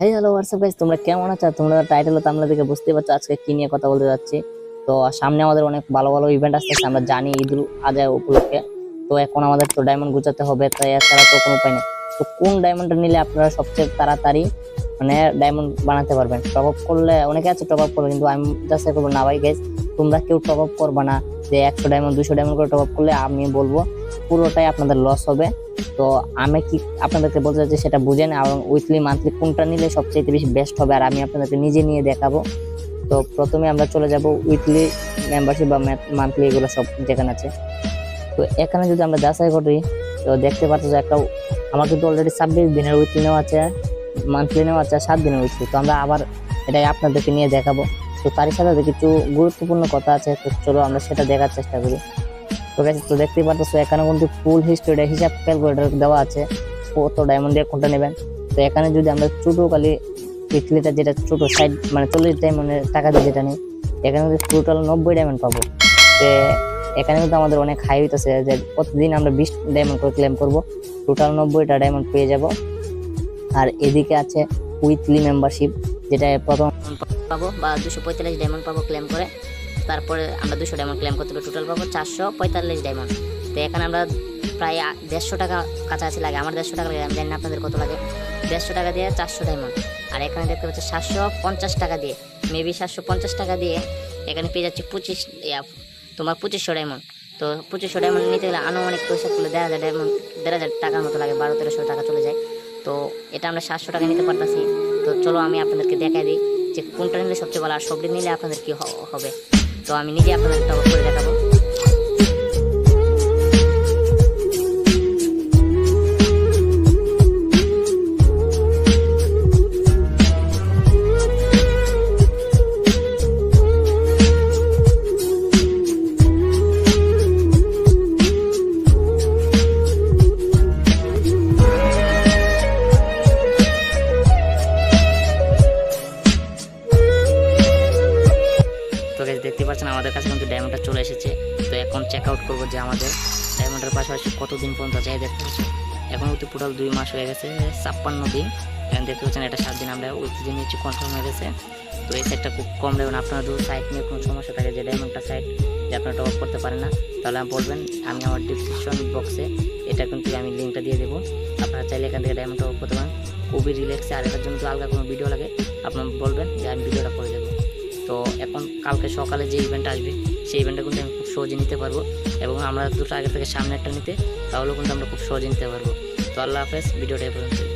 Hey hello WhatsApp guys তোমরা কেমন আছো? তোমরা টাইটেল তামলা দেখে বুঝতে পারছ আজকে কি নিয়ে কথা বলতে যাচ্ছি। তো সামনে আমাদের অনেক ভালো ভালো ইভেন্ট আসতেছে আমরা জানি ঈদুল আজহা উপলক্ষে। তো এখন আমাদের তো ডায়মন্ড গুছাতে হবে, তাই এছাড়া তো কোনো উপায় নেই। তো কোন ডায়মন্ডটা নিলে আপনারা সবচেয়ে তাড়াতাড়ি মানে ডায়মন্ড বানাতে পারবেন? টপ আপ করলে অনেকে আছে টপ আপ করবে, কিন্তু আমি জাস্ট করব না ভাই গাইস তোমরা কেউ টপ আপ করবে না যে একশো ডায়মন্ড দুশো ডায়মন্ড করে টপ আপ করলে আমি বলব পুরোটাই আপনাদের লস হবে। তো আমি কি আপনাদেরকে বলতে চাচ্ছি সেটা বুঝে না, এবং উইকলি মান্থলি কোনটা নিলে সবচেয়ে বেশি বেস্ট হবে আর আমি আপনাদেরকে নিজে নিয়ে দেখাবো। তো প্রথমে আমরা চলে যাব উইকলি মেম্বারশিপ বা মান্থলি এগুলো সব যেখানে আছে। তো এখানে যদি আমরা যাচাই করি, তো দেখতে পাচ্ছ যে একটা, আমার কিন্তু অলরেডি ছাব্বিশ দিনের উইকলি নেওয়া আছে মান্থলি নেওয়া আছে সাত দিনের উইকলি তো আমরা আবার এটাই আপনাদেরকে নিয়ে দেখাবো। তো তারই সাথে কিছু গুরুত্বপূর্ণ কথা আছে, তো চলো আমরা সেটা দেখার চেষ্টা করি। তো guys, তো দেখতেই পাচ্ছ এখানে কিন্তু ফুল হিস্ট্রিটা হিসাব ক্যালকুলেটর দেওয়া আছে। কত ডায়মন্ড দিয়ে কোনটা নেবেন? তো এখানে যদি আমরা ছোটো খালি উইকলিটা যেটা ছোট সাইড মানে চল্লিশ ডায়মন্ডের টাকা দিয়ে যেটা নিই এখানে কিন্তু টোটাল নব্বই ডায়মন্ড পাবো। তো এখানে কিন্তু আমাদের অনেক হাই হইতেছে যে প্রতিদিন আমরা বিশ ডায়মন্ড করে ক্লেম করব। টোটাল নব্বইটা ডায়মন্ড পেয়ে যাব। আর এদিকে আছে উইকলি মেম্বারশিপ যেটা প্রথম পাবো বা দুশো পঁয়তাল্লিশ ডায়মন্ড পাবো ক্লেম করে। তারপরে আমরা দুশো ডায়মন্ড ক্লেম করতে টোটাল পাবো চারশো পঁয়তাল্লিশ ডায়মন্ড তো এখানে আমরা প্রায় দেড়শো টাকা কাছাকাছি লাগে। আমার দেড়শো টাকা লাগে, আমি জানি না আপনাদের কত লাগে। দেড়শো টাকা দিয়ে চারশো ডায়মন্ড আর এখানে দেখতে পাচ্ছি সাতশো পঞ্চাশ টাকা দিয়ে। মেবি সাতশো পঞ্চাশ টাকা দিয়ে এখানে পেয়ে যাচ্ছি পঁচিশ তোমার পঁচিশশো ডায়মন্ড তো পঁচিশশো ডায়মন্ড নিতে গেলে আনুমানিক পয়সা করলে দেড় হাজার ডায়মন্ড দেড় হাজার টাকার মতো লাগে, বারো, তেরোশো টাকা চলে যায়। তো এটা আমরা সাতশো টাকা নিতে পারতাছি। তো চলো আমি আপনাদেরকে দেখাই দিই যে কোনটা নিলে সবচেয়ে ভালো, আর সবটি নিলে আপনাদের কি হবে। তো আমি নিজে আপনাদের একটা করে দেখাবো। Guys দেখতে পাচ্ছেন, আমাদের কাছে কিন্তু ডায়মন্ডটা চলে এসেছে। তো এখন চেক আউট করব যে আমাদের ডায়মন্ডের পাশাপাশি কতদিন পর্যন্ত চাই দেখতে পাচ্ছি এখন কিন্তু টোটাল দুই মাস হয়ে গেছে, ছাপ্পান্ন দিন। এখন দেখতে পাচ্ছেন, এটা সাত দিন আমরা উইকলি নিচ্ছি কনফার্ম হয়ে গেছে। তো এই সাইডটা খুব কম ডায়মন্ড আপনারা যদি সাইট নিয়ে কোনো সমস্যা থাকে যে ডায়মন্ডটা সাইট যে আপনারা টপ করতে পারেন না, তাহলে আমি বলবেন, আমি আমার ডিসক্রিপশন বক্সে এটা কিন্তু আমি লিঙ্কটা দিয়ে দেবো। আপনারা চাইলে এখান থেকে ডায়মন্ড টপ করতে পারেন। খুবই রিল্যাক্সে আর এটার জন্য আলাদা কোনো ভিডিও লাগে। আপনারা বলবেন যে আমি ভিডিওটা করে দেবো। তো এখন কালকে সকালে যে ইভেন্ট আসবে, সেই ইভেন্টটা কিন্তু আমি খুব সহজে নিতে পারব এবং আমরা দুটো আগে থেকে সামনে একটা নিতে, তাহলেও কিন্তু আমরা খুব সহজে নিতে পারব। তো আল্লাহ হাফেজ, ভিডিওটা এ পর্যন্ত